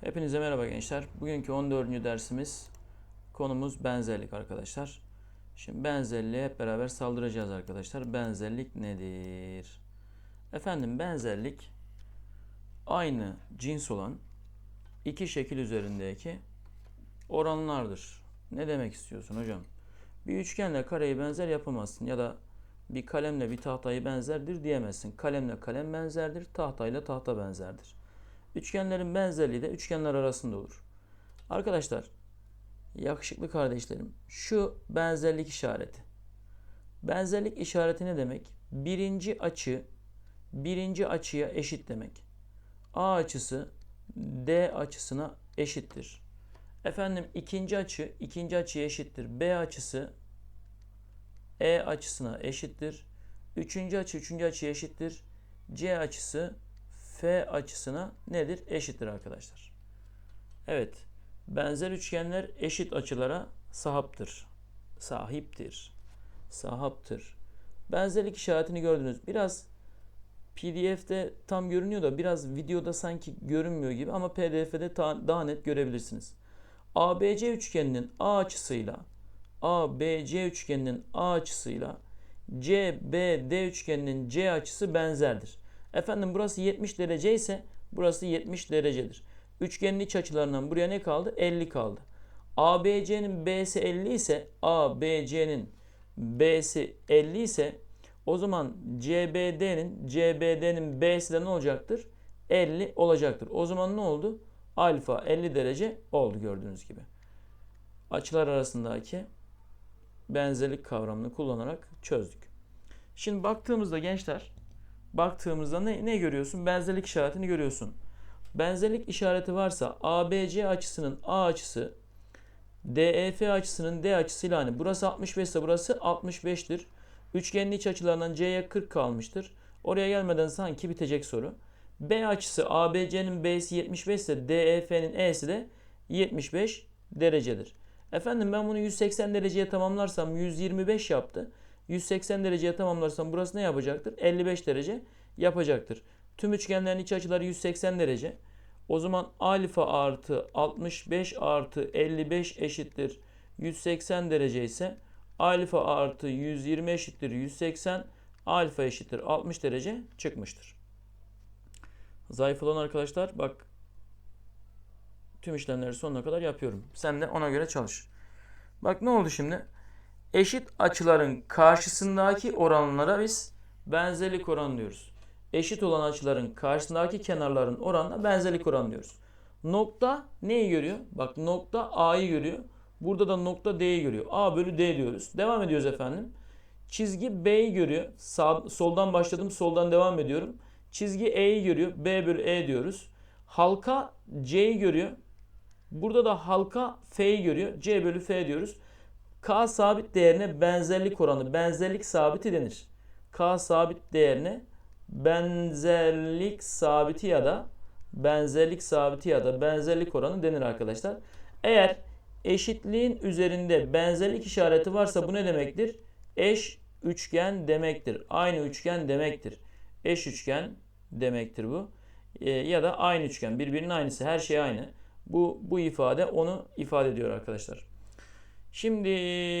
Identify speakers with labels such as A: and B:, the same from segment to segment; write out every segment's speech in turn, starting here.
A: Hepinize merhaba gençler. Bugünkü 14. dersimiz konumuz benzerlik arkadaşlar. Şimdi benzerliğe hep beraber saldıracağız arkadaşlar. Benzerlik nedir? Efendim benzerlik aynı cins olan iki şekil üzerindeki oranlardır. Ne demek istiyorsun hocam? Bir üçgenle kareyi benzer yapamazsın ya da bir kalemle bir tahtayı benzerdir diyemezsin. Kalemle kalem benzerdir, tahtayla tahta benzerdir. Üçgenlerin benzerliği de üçgenler arasında olur. Arkadaşlar, yakışıklı kardeşlerim, şu benzerlik işareti. Benzerlik işareti ne demek? Birinci açı birinci açıya eşit demek. A açısı D açısına eşittir. Efendim ikinci açı ikinci açıya eşittir. B açısı E açısına eşittir. Üçüncü açı üçüncü açıya eşittir. C açısı F açısına nedir? Eşittir arkadaşlar. Evet. Benzer üçgenler eşit açılara sahiptir. Sahiptir. Sahaptır. Benzerlik işaretini gördünüz. Biraz PDF'de tam görünüyor da biraz videoda sanki görünmüyor gibi ama PDF'de daha net görebilirsiniz. ABC üçgeninin A açısıyla ABC üçgeninin A açısıyla CBD üçgeninin C açısı benzerdir. Efendim burası 70 derece ise burası 70 derecedir. Üçgenin iç açılarından buraya ne kaldı? 50 kaldı. ABC'nin B'si 50 ise ABC'nin B'si 50 ise o zaman CBD'nin CBD'nin B'si de ne olacaktır? 50 olacaktır. O zaman ne oldu? Alfa 50 derece oldu gördüğünüz gibi. Açılar arasındaki benzerlik kavramını kullanarak çözdük. Şimdi baktığımızda gençler baktığımızda ne, ne görüyorsun? Benzerlik işaretini görüyorsun. Benzerlik işareti varsa ABC açısının A açısı DEF açısının D açısıyla hani burası 65 ise burası 65'tir. Üçgenin iç açılarından C'ye 40 kalmıştır. Oraya gelmeden sanki bitecek soru. B açısı ABC'nin B'si 75 ise DEF'nin E'si de 75 derecedir. Efendim ben bunu 180 dereceye tamamlarsam 125 yaptı. 180 dereceye tamamlarsam burası ne yapacaktır? 55 derece yapacaktır. Tüm üçgenlerin iç açıları 180 derece. O zaman alfa artı 65 artı 55 eşittir 180 derece ise alfa artı 120 eşittir 180 alfa eşittir 60 derece çıkmıştır. Zayıf olan arkadaşlar bak tüm işlemleri sonuna kadar yapıyorum. Sen de ona göre çalış. Bak ne oldu şimdi? Eşit açıların karşısındaki oranlara biz benzerlik oranı diyoruz. Eşit olan açıların karşısındaki kenarların oranına benzerlik oranı diyoruz. Nokta neyi görüyor? Bak nokta A'yı görüyor. Burada da nokta D'yi görüyor. A bölü D diyoruz. Devam ediyoruz efendim. Çizgi B'yi görüyor. Sağ, soldan başladım, soldan devam ediyorum. Çizgi E'yi görüyor. B bölü E diyoruz. Halka C'yi görüyor. Burada da halka F'yi görüyor. C bölü F diyoruz. K sabit değerine benzerlik oranı, benzerlik sabiti denir. K sabit değerine benzerlik sabiti ya da benzerlik sabiti ya da benzerlik oranı denir arkadaşlar. Eğer eşitliğin üzerinde benzerlik işareti varsa bu ne demektir? Eş üçgen demektir. Aynı üçgen demektir. Eş üçgen demektir bu. E, ya da aynı üçgen. Birbirinin aynısı. Her şey aynı. Bu, bu ifade onu ifade ediyor arkadaşlar. Şimdi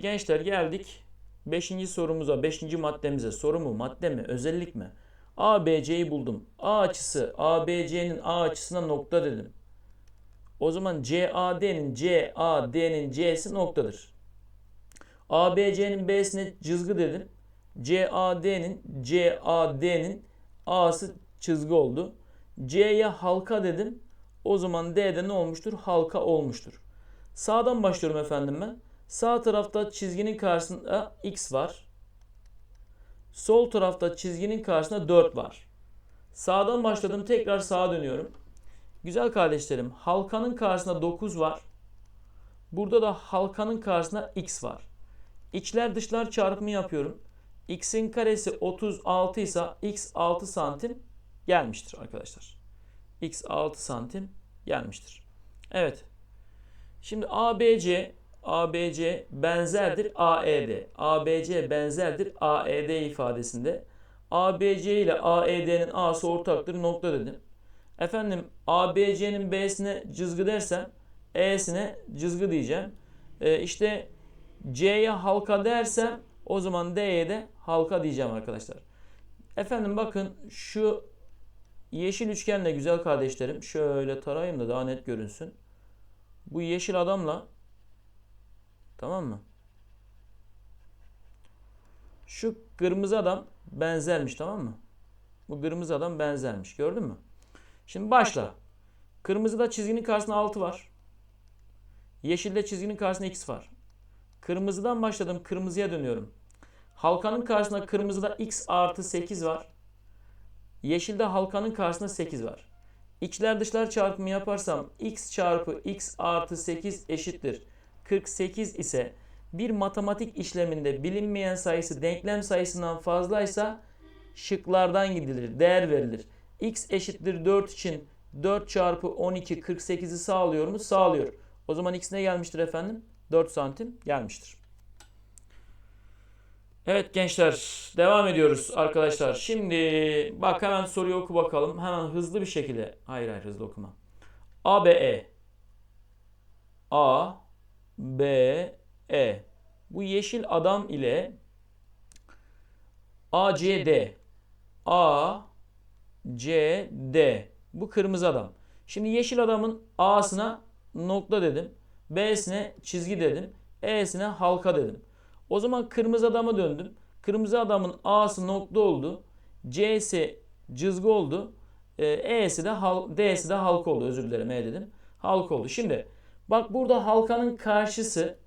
A: gençler geldik 5. sorumuza, 5. maddemize. Soru mu, madde mi, özellik mi? ABC'yi buldum. A açısı ABC'nin A açısına nokta dedim. O zaman CAD'nin CAD'nin C'si noktadır. ABC'nin B'sine çizgi dedim. CAD'nin CAD'nin A'sı çizgi oldu. C'ye halka dedim. O zaman D'de ne olmuştur? Halka olmuştur. Sağdan başlıyorum efendim ben. Sağ tarafta çizginin karşısında x var. Sol tarafta çizginin karşısında 4 var. Sağdan başladım tekrar sağa dönüyorum. Güzel kardeşlerim halkanın karşısında 9 var. Burada da halkanın karşısında x var. İçler dışlar çarpımı yapıyorum. x'in karesi 36 ise x 6 santim gelmiştir arkadaşlar. x 6 santim gelmiştir. Evet. Şimdi ABC ABC benzerdir AED. ABC benzerdir AED ifadesinde ABC ile AED'nin A'sı ortaktır nokta dedim. Efendim ABC'nin B'sine cızgı dersem E'sine cızgı diyeceğim. Ee, işte C'ye halka dersem o zaman D'ye de halka diyeceğim arkadaşlar. Efendim bakın şu yeşil üçgenle güzel kardeşlerim şöyle tarayayım da daha net görünsün. Bu yeşil adamla tamam mı? Şu kırmızı adam benzermiş tamam mı? Bu kırmızı adam benzermiş gördün mü? Şimdi başla. Kırmızıda çizginin karşısında 6 var. Yeşilde çizginin karşısında x var. Kırmızıdan başladım kırmızıya dönüyorum. Halkanın karşısında kırmızıda x artı 8 var. Yeşilde halkanın karşısında 8 var. İçler dışlar çarpımı yaparsam x çarpı x artı 8 eşittir. 48 ise bir matematik işleminde bilinmeyen sayısı denklem sayısından fazlaysa şıklardan gidilir, değer verilir. x eşittir 4 için 4 çarpı 12 48'i sağlıyor mu? Sağlıyor. O zaman x ne gelmiştir efendim? 4 santim gelmiştir. Evet gençler devam ediyoruz arkadaşlar. Şimdi bak hemen soruyu oku bakalım. Hemen hızlı bir şekilde. Hayır hayır hızlı okuma. A B E A B E Bu yeşil adam ile A C D A C D Bu kırmızı adam. Şimdi yeşil adamın A'sına nokta dedim. B'sine çizgi dedim. E'sine halka dedim. O zaman kırmızı adama döndüm. Kırmızı adamın A'sı nokta oldu. C'si cızgı oldu. E'si de hal, D'si de halka oldu. Özür dilerim E dedim. Halka oldu. Şimdi bak burada halkanın karşısı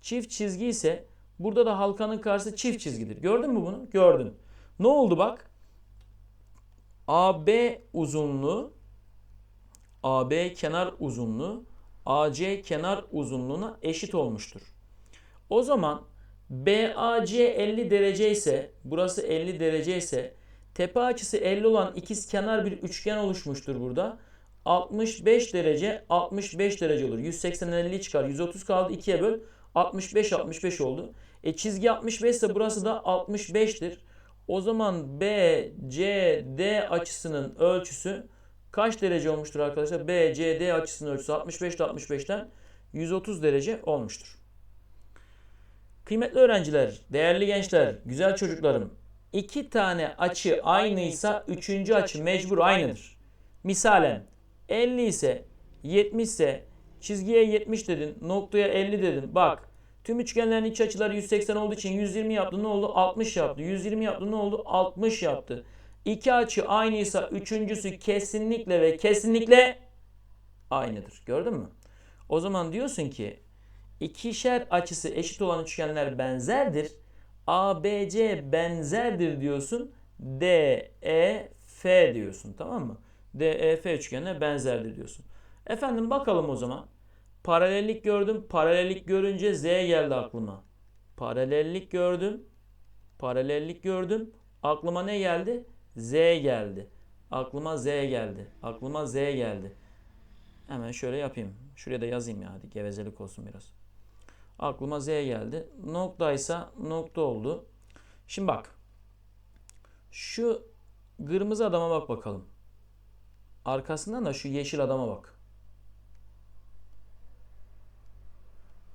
A: çift çizgi ise burada da halkanın karşısı çift çizgidir. Gördün mü bunu? Gördüm. Ne oldu bak? AB uzunluğu AB kenar uzunluğu AC kenar uzunluğuna eşit olmuştur. O zaman BAC 50 derece ise burası 50 derece ise tepe açısı 50 olan ikiz kenar bir üçgen oluşmuştur burada. 65 derece 65 derece olur. 180 50 çıkar. 130 kaldı 2'ye böl. 65 65 oldu. E çizgi 65 ise burası da 65'tir. O zaman BCD açısının ölçüsü kaç derece olmuştur arkadaşlar? BCD açısının ölçüsü 65 ile 65'ten 130 derece olmuştur. Kıymetli öğrenciler, değerli gençler, güzel çocuklarım. iki tane açı aynıysa üçüncü açı mecbur aynıdır. Misalen 50 ise 70 ise çizgiye 70 dedin, noktaya 50 dedin. Bak tüm üçgenlerin iç açıları 180 olduğu için 120 yaptı ne oldu? 60 yaptı. 120 yaptı ne oldu? 60 yaptı. İki açı aynıysa üçüncüsü kesinlikle ve kesinlikle aynıdır. Gördün mü? O zaman diyorsun ki ikişer açısı eşit olan üçgenler benzerdir. ABC benzerdir diyorsun. DEF diyorsun tamam mı? DEF üçgenine benzerdir diyorsun. Efendim bakalım o zaman. Paralellik gördüm. Paralellik görünce Z geldi aklıma. Paralellik gördüm. Paralellik gördüm. Aklıma ne geldi? Z geldi. Aklıma Z geldi. Aklıma Z geldi. Hemen şöyle yapayım. Şuraya da yazayım ya hadi gevezelik olsun biraz. Aklıma Z geldi. Noktaysa nokta oldu. Şimdi bak. Şu kırmızı adama bak bakalım. Arkasından da şu yeşil adama bak.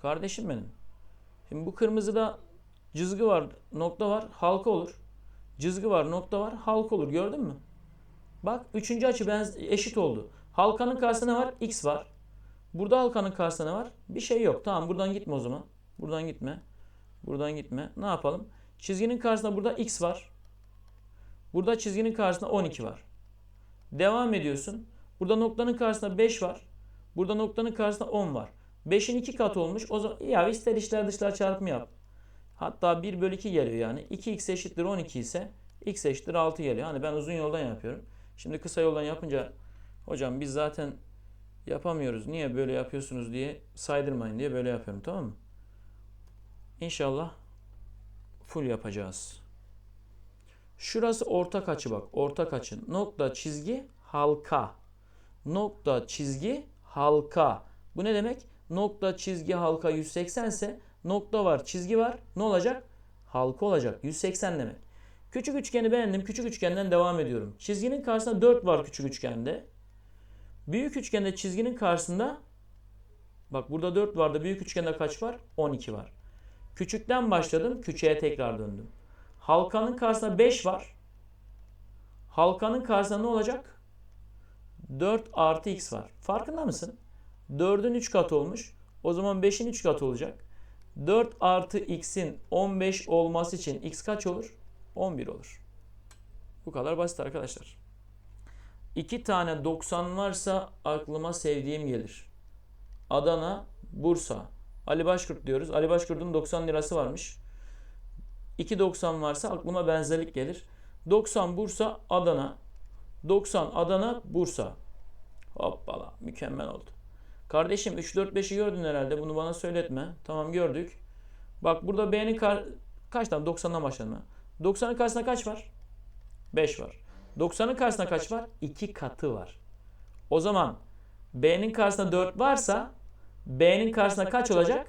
A: Kardeşim benim. Şimdi bu kırmızıda cızgı var, nokta var, halka olur. Cızgı var, nokta var, halka olur. Gördün mü? Bak üçüncü açı benz eşit oldu. Halkanın karşısında ne var? X var. Burada halkanın karşısında ne var? Bir şey yok. Tamam buradan gitme o zaman. Buradan gitme. Buradan gitme. Ne yapalım? Çizginin karşısında burada x var. Burada çizginin karşısında 12 var. Devam ediyorsun. Burada noktanın karşısında 5 var. Burada noktanın karşısında 10 var. 5'in 2 katı olmuş. O zaman ya ister içler dışlar çarpımı yap. Hatta 1 bölü 2 geliyor yani. 2x eşittir 12 ise x eşittir 6 geliyor. Hani ben uzun yoldan yapıyorum. Şimdi kısa yoldan yapınca hocam biz zaten yapamıyoruz. Niye böyle yapıyorsunuz diye saydırmayın diye böyle yapıyorum tamam mı? İnşallah full yapacağız. Şurası ortak açı bak. Ortak açı. Nokta çizgi halka. Nokta çizgi halka. Bu ne demek? Nokta çizgi halka 180 ise nokta var çizgi var. Ne olacak? Halka olacak. 180 demek. Küçük üçgeni beğendim. Küçük üçgenden devam ediyorum. Çizginin karşısında 4 var küçük üçgende. Büyük üçgende çizginin karşısında bak burada 4 vardı. Büyük üçgende kaç var? 12 var. Küçükten başladım. Küçüğe tekrar döndüm. Halkanın karşısında 5 var. Halkanın karşısında ne olacak? 4 artı x var. Farkında mısın? 4'ün 3 katı olmuş. O zaman 5'in 3 katı olacak. 4 artı x'in 15 olması için x kaç olur? 11 olur. Bu kadar basit arkadaşlar. İki tane 90 varsa aklıma sevdiğim gelir. Adana, Bursa. Ali Başkurt diyoruz. Ali Başkurt'un 90 lirası varmış. 2.90 varsa aklıma benzerlik gelir. 90 Bursa, Adana. 90 Adana, Bursa. Hoppala mükemmel oldu. Kardeşim 3 4 5'i gördün herhalde. Bunu bana söyletme. Tamam gördük. Bak burada B'nin kar kaç tane? 90'dan başladım ben. 90'ın karşısında kaç var? 5 var. 90'ın karşısında kaç var? 2 katı var. O zaman B'nin karşısında 4 varsa B'nin karşısında kaç olacak?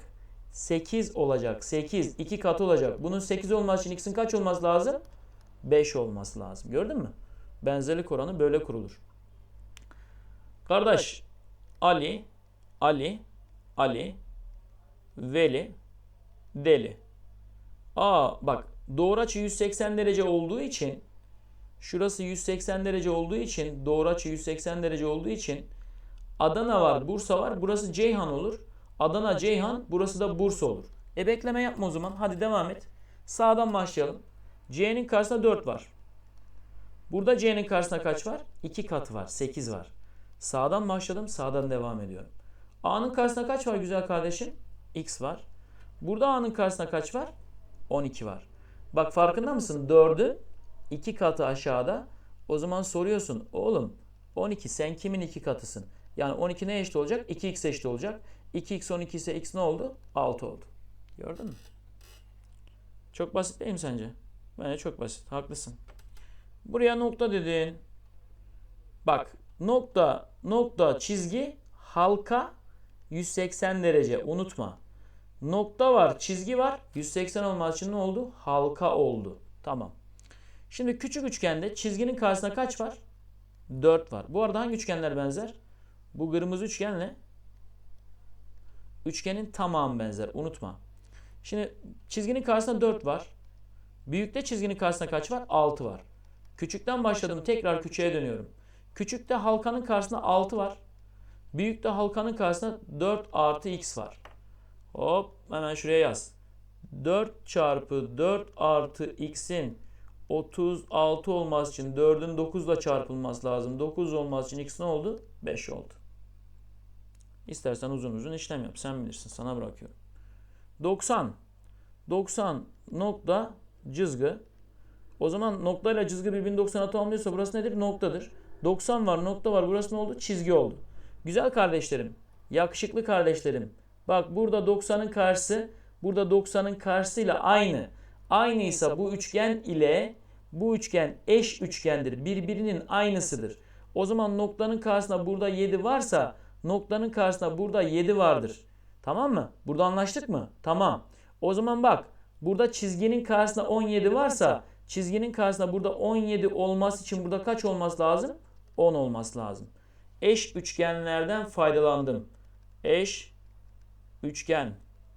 A: 8 olacak. 8. 2 katı olacak. Bunun 8 olması için x'in kaç olması lazım? 5 olması lazım. Gördün mü? Benzerlik oranı böyle kurulur. Kardeş Ali, Ali, Ali, Veli, Deli. Aa bak doğru açı 180 derece olduğu için şurası 180 derece olduğu için doğru açı 180 derece olduğu için Adana var, Bursa var. Burası Ceyhan olur. Adana Ceyhan, burası da Bursa olur. E bekleme yapma o zaman. Hadi devam et. Sağdan başlayalım. C'nin karşısında 4 var. Burada C'nin karşısında kaç var? 2 katı var. 8 var. Sağdan başladım. Sağdan devam ediyorum. A'nın karşısında kaç var güzel kardeşim? X var. Burada A'nın karşısında kaç var? 12 var. Bak farkında mısın? 4'ün 2 katı aşağıda. O zaman soruyorsun. Oğlum 12 sen kimin 2 katısın? Yani 12 ne eşit olacak? 2x eşit olacak. 2x 12 ise x ne oldu? 6 oldu. Gördün mü? Çok basit değil mi sence? Bence çok basit. Haklısın. Buraya nokta dedin. Bak nokta nokta çizgi halka 180 derece unutma. Nokta var çizgi var 180 olması için ne oldu? Halka oldu. Tamam. Şimdi küçük üçgende çizginin karşısında kaç var? 4 var. Bu arada hangi üçgenler benzer? Bu kırmızı üçgenle üçgenin tamamı benzer. Unutma. Şimdi çizginin karşısında 4 var. Büyükte çizginin karşısında kaç var? 6 var. Küçükten başladım. Tekrar küçüğe dönüyorum. Küçükte halkanın karşısında 6 var. Büyükte halkanın karşısında 4 artı x var. Hop hemen şuraya yaz. 4 çarpı 4 artı x'in 36 olması için 4'ün 9 ile çarpılması lazım. 9 olması için x ne oldu? 5 oldu. İstersen uzun uzun işlem yap. Sen bilirsin. Sana bırakıyorum. 90. 90 nokta cızgı. O zaman nokta ile cızgı birbirini 90'a tamamlıyorsa burası nedir? Noktadır. 90 var, nokta var. Burası ne oldu? Çizgi oldu. Güzel kardeşlerim. Yakışıklı kardeşlerim. Bak burada 90'ın karşısı, burada 90'ın karşısıyla aynı. Aynıysa bu üçgen ile bu üçgen eş üçgendir. Birbirinin aynısıdır. O zaman noktanın karşısında burada 7 varsa noktanın karşısında burada 7 vardır. Tamam mı? Burada anlaştık mı? Tamam. O zaman bak burada çizginin karşısında 17 varsa çizginin karşısında burada 17 olması için burada kaç olması lazım? 10 olması lazım. Eş üçgenlerden faydalandım. Eş üçgen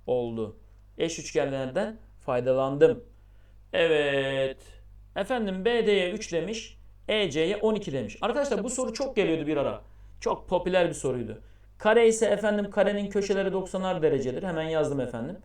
A: oldu. Eş üçgenlerden faydalandım. Evet. Efendim BD'ye 3 demiş. EC'ye 12 demiş. Arkadaşlar bu soru çok geliyordu bir ara. Çok popüler bir soruydu. Kare ise efendim karenin köşeleri 90'ar derecedir. Hemen yazdım efendim.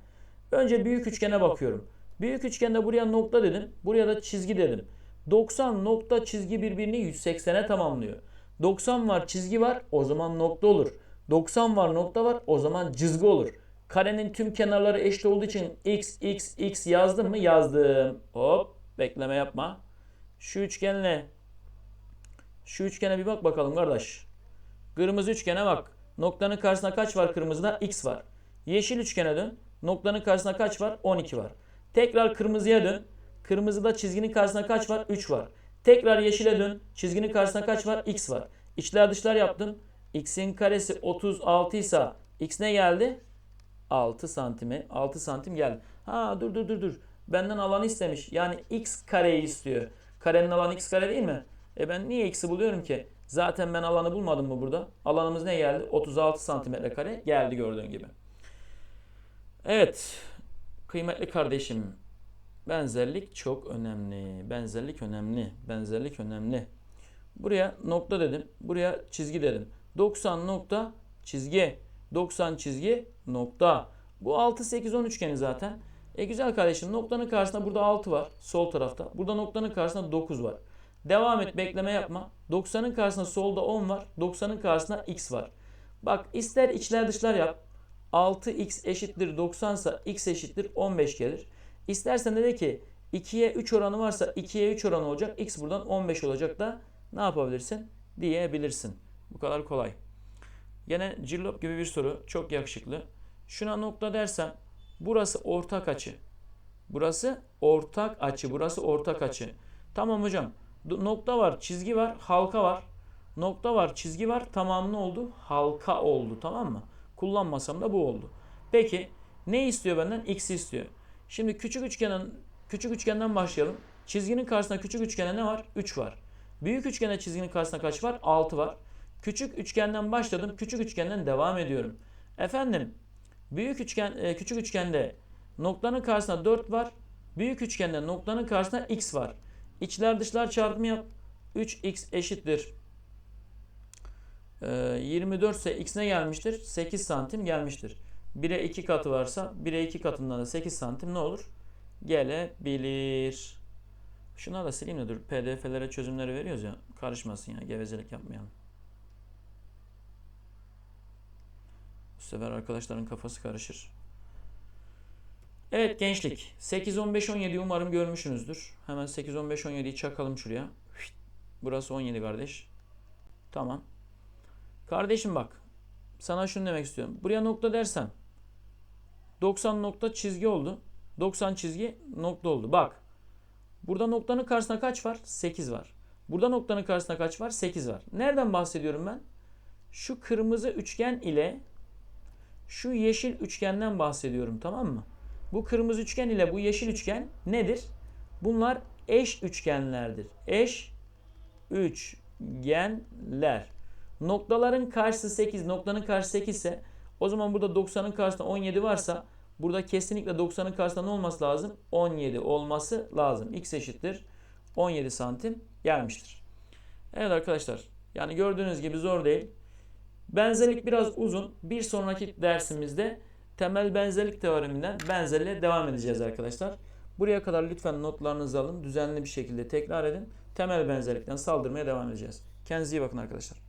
A: Önce büyük üçgene bakıyorum. Büyük üçgende buraya nokta dedim. Buraya da çizgi dedim. 90 nokta çizgi birbirini 180'e tamamlıyor. 90 var çizgi var o zaman nokta olur. 90 var nokta var o zaman cızgı olur. Karenin tüm kenarları eşit olduğu için x x x yazdım mı? Yazdım. Hop bekleme yapma. Şu üçgenle şu üçgene bir bak bakalım kardeş. Kırmızı üçgene bak. Noktanın karşısına kaç var kırmızıda? X var. Yeşil üçgene dön. Noktanın karşısına kaç var? 12 var. Tekrar kırmızıya dön. Kırmızıda çizginin karşısına kaç var? 3 var. Tekrar yeşile dön. Çizginin karşısına kaç var? X var. İçler dışlar yaptım. X'in karesi 36 ise X ne geldi? 6 santime 6 santim geldi. Ha dur dur dur dur. Benden alanı istemiş. Yani x kareyi istiyor. Karenin alanı x kare değil mi? E ben niye x'i buluyorum ki? Zaten ben alanı bulmadım mı burada? Alanımız ne geldi? 36 santimetre kare geldi gördüğün gibi. Evet. Kıymetli kardeşim. Benzerlik çok önemli. Benzerlik önemli. Benzerlik önemli. Buraya nokta dedim. Buraya çizgi dedim. 90 nokta çizgi. 90 çizgi nokta. Bu 6 8 10 üçgeni zaten. E güzel kardeşim noktanın karşısında burada 6 var sol tarafta. Burada noktanın karşısında 9 var. Devam et bekleme yapma. 90'ın karşısında solda 10 var. 90'ın karşısında x var. Bak ister içler dışlar yap. 6x eşittir 90 ise x eşittir 15 gelir. İstersen de de ki 2'ye 3 oranı varsa 2'ye 3 oranı olacak. X buradan 15 olacak da ne yapabilirsin? Diyebilirsin. Bu kadar kolay. Yine cillop gibi bir soru. Çok yakışıklı. Şuna nokta dersem burası ortak açı. Burası ortak açı. Burası ortak açı. Tamam hocam. Nokta var, çizgi var, halka var. Nokta var, çizgi var. Tamam oldu? Halka oldu. Tamam mı? Kullanmasam da bu oldu. Peki ne istiyor benden? X istiyor. Şimdi küçük üçgenden küçük üçgenden başlayalım. Çizginin karşısında küçük üçgene ne var? 3 var. Büyük üçgene çizginin karşısında kaç var? 6 var. Küçük üçgenden başladım. Küçük üçgenden devam ediyorum. Efendim büyük üçgen e, küçük üçgende noktanın karşısında 4 var. Büyük üçgende noktanın karşısında x var. İçler dışlar çarpımı yap. 3x eşittir. Ee, 24 ise x ne gelmiştir? 8 santim gelmiştir. 1'e 2 katı varsa 1'e 2 katından da 8 santim ne olur? Gelebilir. Şuna da sileyim de dur. PDF'lere çözümleri veriyoruz ya. Karışmasın ya. Gevezelik yapmayalım. Bu sefer arkadaşların kafası karışır. Evet gençlik. 8, 15, 17 umarım görmüşsünüzdür. Hemen 8, 15, 17'yi çakalım şuraya. Burası 17 kardeş. Tamam. Kardeşim bak. Sana şunu demek istiyorum. Buraya nokta dersem 90 nokta çizgi oldu. 90 çizgi nokta oldu. Bak. Burada noktanın karşısında kaç var? 8 var. Burada noktanın karşısında kaç var? 8 var. Nereden bahsediyorum ben? Şu kırmızı üçgen ile şu yeşil üçgenden bahsediyorum tamam mı? Bu kırmızı üçgen ile bu yeşil üçgen nedir? Bunlar eş üçgenlerdir. Eş üçgenler. Noktaların karşısı 8, noktanın karşısı 8 ise o zaman burada 90'ın karşısında 17 varsa burada kesinlikle 90'ın karşısında ne olması lazım? 17 olması lazım. X eşittir 17 santim gelmiştir. Evet arkadaşlar yani gördüğünüz gibi zor değil. Benzerlik biraz uzun. Bir sonraki dersimizde temel benzerlik teoreminden benzerliğe devam edeceğiz arkadaşlar. Buraya kadar lütfen notlarınızı alın. Düzenli bir şekilde tekrar edin. Temel benzerlikten saldırmaya devam edeceğiz. Kendinize iyi bakın arkadaşlar.